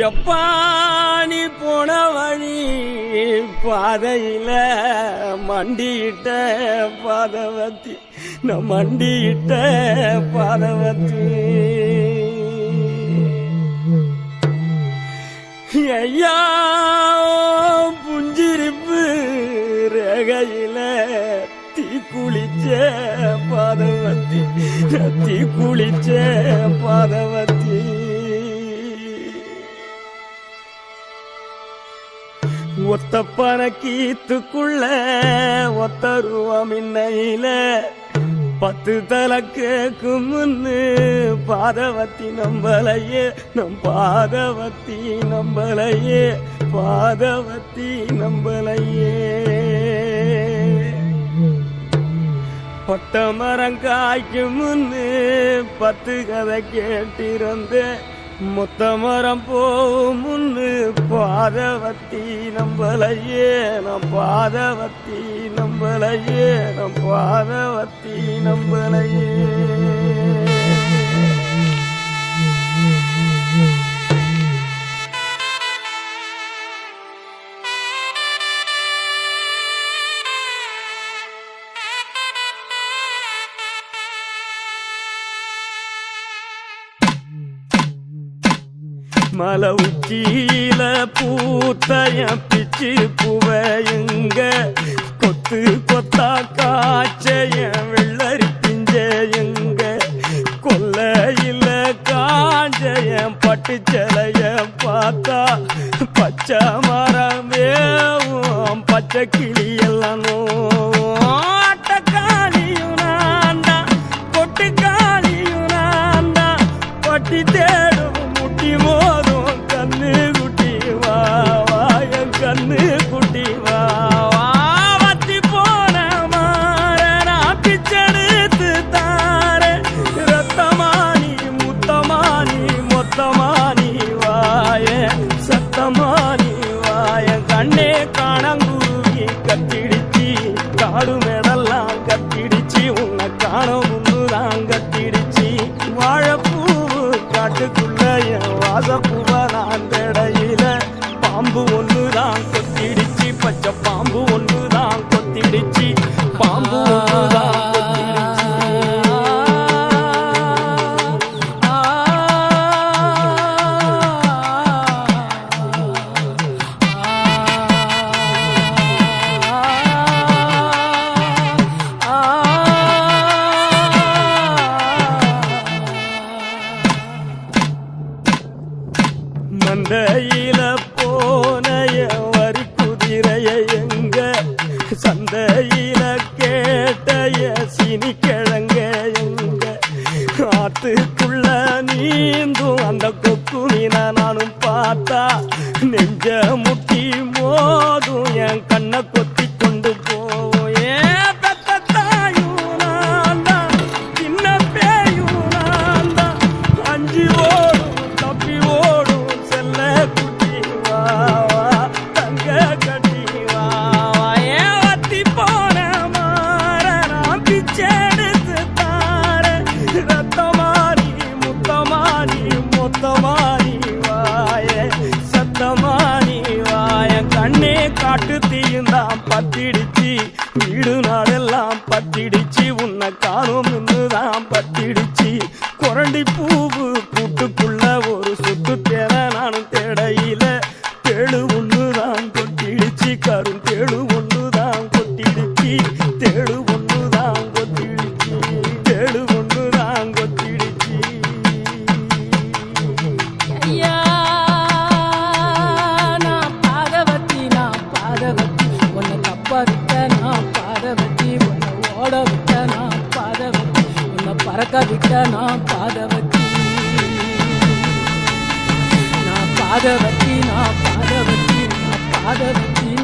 ಯಪ್ಪಾ காணி போன வழி பாதையில மண்டியிட்ட பாதவத்தி. நான் மண்டியிட்ட பாதவத்தி. ஐயா புஞ்சிருப்பு ரேகையில தீ குளிச்ச பாதவத்தி. தீ குளிச்ச பாதவத்தி. ஒத்த பறக்கீத்துக்குள்ள ஒத்த ரூபம் இன்னையில. பத்து தலை கேக்கும் முன்னு பாதவத்தி நம்பலையே. நம் பாதவத்தி நம்பலையே பாதவத்தி நம்பலையே. பட்ட மரம் காய்க்கும் முன்னு பத்து கதை கேட்டிருந்தேன். முத்தமரம் போகும் முன்னு பாதவத்தி நம்பலையே நம் பாதவத்தி நம்பலையே நம் பாதவத்தி நம்பலையே. மல உச்சியில பூத்தைய பிச்சு புவையுங்க. கொத்து கொத்தா காய்ச்சைய வெள்ளரி பிஞ்சையுங்க. கொல்லையில காஞ்சைய பட்டு சிலைய பார்த்தா பச்சை மரம் வேவும் பச்சை கிளியெல்லாம் நோவும். சந்தையில கேட்டைய சினி கிழங்க எங்க? ஆத்துக்குள்ள நீந்தும் அந்த கொக்கு நீனா நானும் பார்த்தா நெஞ்ச முட்டி மோதும் என் கண்ணை கொத்தி கொண்டு போவோம் கண்ணே காட்டு தீயுந்தான் பத்திடிச்சு. வீடு நாடெல்லாம் பத்திடிச்சு. உன்னை காணும் தான் பத்திடிச்சு. குரண்டி பூவு கூட்டுக்குள்ள ஒரு சுத்து தேர நானும் தேடையில. தேழு ஒண்ணுதான் கொட்டிடுச்சு கரும் தேழு நான் பாதவத்தி உன்னை தப்ப விட்ட நான் பாதவத்தி உன்னை ஓட விட்ட நான் பாதவத்தி உன்னை பறக்க விட்ட நான் பாதவத்தி நான் பாதவத்தி நான் பாதவத்தி நான் பாதவத்தி நான்